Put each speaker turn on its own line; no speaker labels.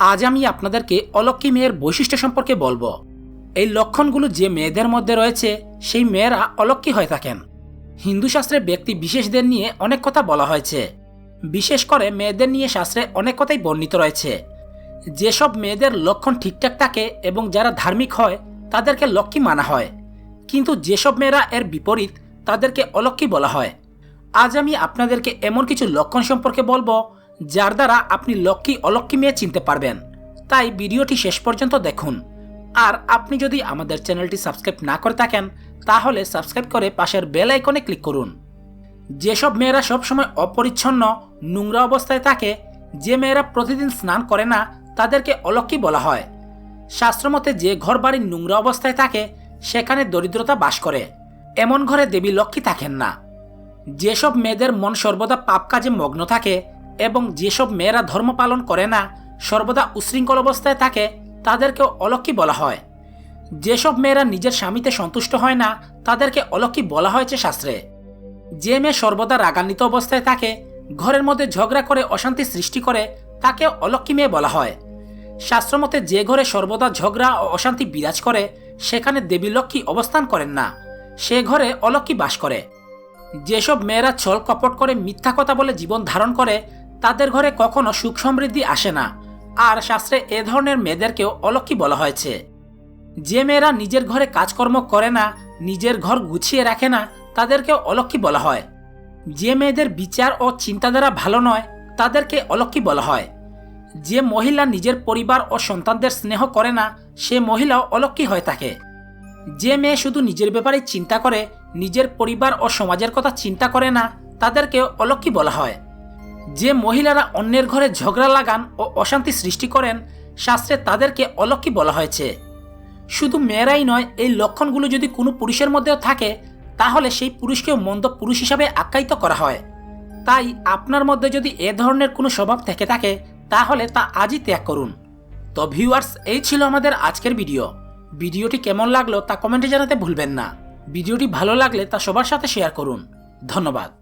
আজ আমি আপনাদেরকে অলক্ষ্মী মেয়ের বৈশিষ্ট্য সম্পর্কে বলব। এই লক্ষণগুলো যে মেয়েদের মধ্যে রয়েছে, সেই মেয়েরা অলক্ষ্মী হয়ে থাকেন। হিন্দু শাস্ত্রে ব্যক্তি বিশেষদের নিয়ে অনেক কথা বলা হয়েছে। বিশেষ করে মেয়েদের নিয়ে শাস্ত্রে অনেক কথাই বর্ণিত রয়েছে। যেসব মেয়েদের লক্ষণ ঠিকঠাক থাকে এবং যারা ধার্মিক হয়, তাদেরকে লক্ষ্মী মানা হয়। কিন্তু যেসব মেয়েরা এর বিপরীত, তাদেরকে অলক্ষ্মী বলা হয়। আজ আমি আপনাদেরকে এমন কিছু লক্ষণ সম্পর্কে বলব যার দ্বারা আপনি লক্ষ্মী অলক্ষ্মী মেয়ে চিনতে পারবেন। তাই ভিডিওটি শেষ পর্যন্ত দেখুন। আর আপনি যদি আমাদের চ্যানেলটি সাবস্ক্রাইব না করে থাকেন, তাহলে সাবস্ক্রাইব করে পাশের বেল আইকনে ক্লিক করুন। যেসব মেয়েরা সবসময় অপরিচ্ছন্ন, নোংরা অবস্থায় থাকে, যে মেয়েরা প্রতিদিন স্নান করে না, তাদেরকে অলক্ষ্মী বলা হয়। শাস্ত্রমতে যে ঘর বাড়ির নোংরা অবস্থায় থাকে, সেখানে দরিদ্রতা বাস করে। এমন ঘরে দেবী লক্ষ্মী থাকেন না। যেসব মেয়েদের মন সর্বদা পাপ কাজে মগ্ন থাকে এবং যেসব মেয়েরা ধর্ম পালন করে না, সর্বদা উশৃঙ্খল অবস্থায় থাকে তাদেরকেও অলক্ষ্মী বলা হয়। যেসব মেয়েরা নিজের স্বামীতে সন্তুষ্ট হয় না, তাদেরকে অলক্ষ্মী বলা হয়েছে শাস্ত্রে। যে মেয়ে সর্বদা রাগান্বিত অবস্থায় থাকে, ঘরের মধ্যে ঝগড়া করে অশান্তি সৃষ্টি করে, তাকে অলক্ষ্মী মেয়ে বলা হয়। শাস্ত্রমতে যে ঘরে সর্বদা ঝগড়া ও অশান্তি বিরাজ করে, সেখানে দেবী লক্ষ্মী অবস্থান করেন না, সে ঘরে অলক্ষ্মী বাস করে। যেসব মেয়েরা ছল কপট করে মিথ্যা কথা বলে জীবন ধারণ করে তাদের ঘরে কখনো সুখ সমৃদ্ধি আসে না। আর শাস্ত্রে এ ধরনের মেয়েদেরকেও অলক্ষ্মী বলা হয়েছে। যে মেয়েরা নিজের ঘরে কাজকর্ম করে না, নিজের ঘর গুছিয়ে রাখে না, তাদেরকেও অলক্ষ্মী বলা হয়। যে মেয়েদের বিচার ও চিন্তাধারা ভালো নয়, তাদেরকে অলক্ষ্মী বলা হয়। যে মহিলা নিজের পরিবার ও সন্তানদের স্নেহ করে না, সে মহিলাও অলক্ষ্মী হয়ে থাকে। যে মেয়ে শুধু নিজের ব্যাপারে চিন্তা করে, নিজের পরিবার ও সমাজের কথা চিন্তা করে না, তাদেরকেও অলক্ষ্মী বলা হয়। যে মহিলারা অন্যের ঘরে ঝগড়া লাগান ও অশান্তি সৃষ্টি করেন, শাস্ত্রে তাদেরকে অলক্ষ্মী বলা হয়েছে। শুধু মেয়েরাই নয়, এই লক্ষণগুলো যদি কোনো পুরুষের মধ্যেও থাকে, তাহলে সেই পুরুষকেও মন্দ পুরুষ হিসাবে আখ্যায়িত করা হয়। তাই আপনার মধ্যে যদি এ ধরনের কোনো স্বভাব থেকে থাকে, তাহলে তা আজই ত্যাগ করুন। তো ভিউয়ার্স, এই ছিল আমাদের আজকের ভিডিও। ভিডিওটি কেমন লাগল তা কমেন্টে জানাতে ভুলবেন না। ভিডিওটি ভালো লাগলে তা সবার সাথে শেয়ার করুন। ধন্যবাদ।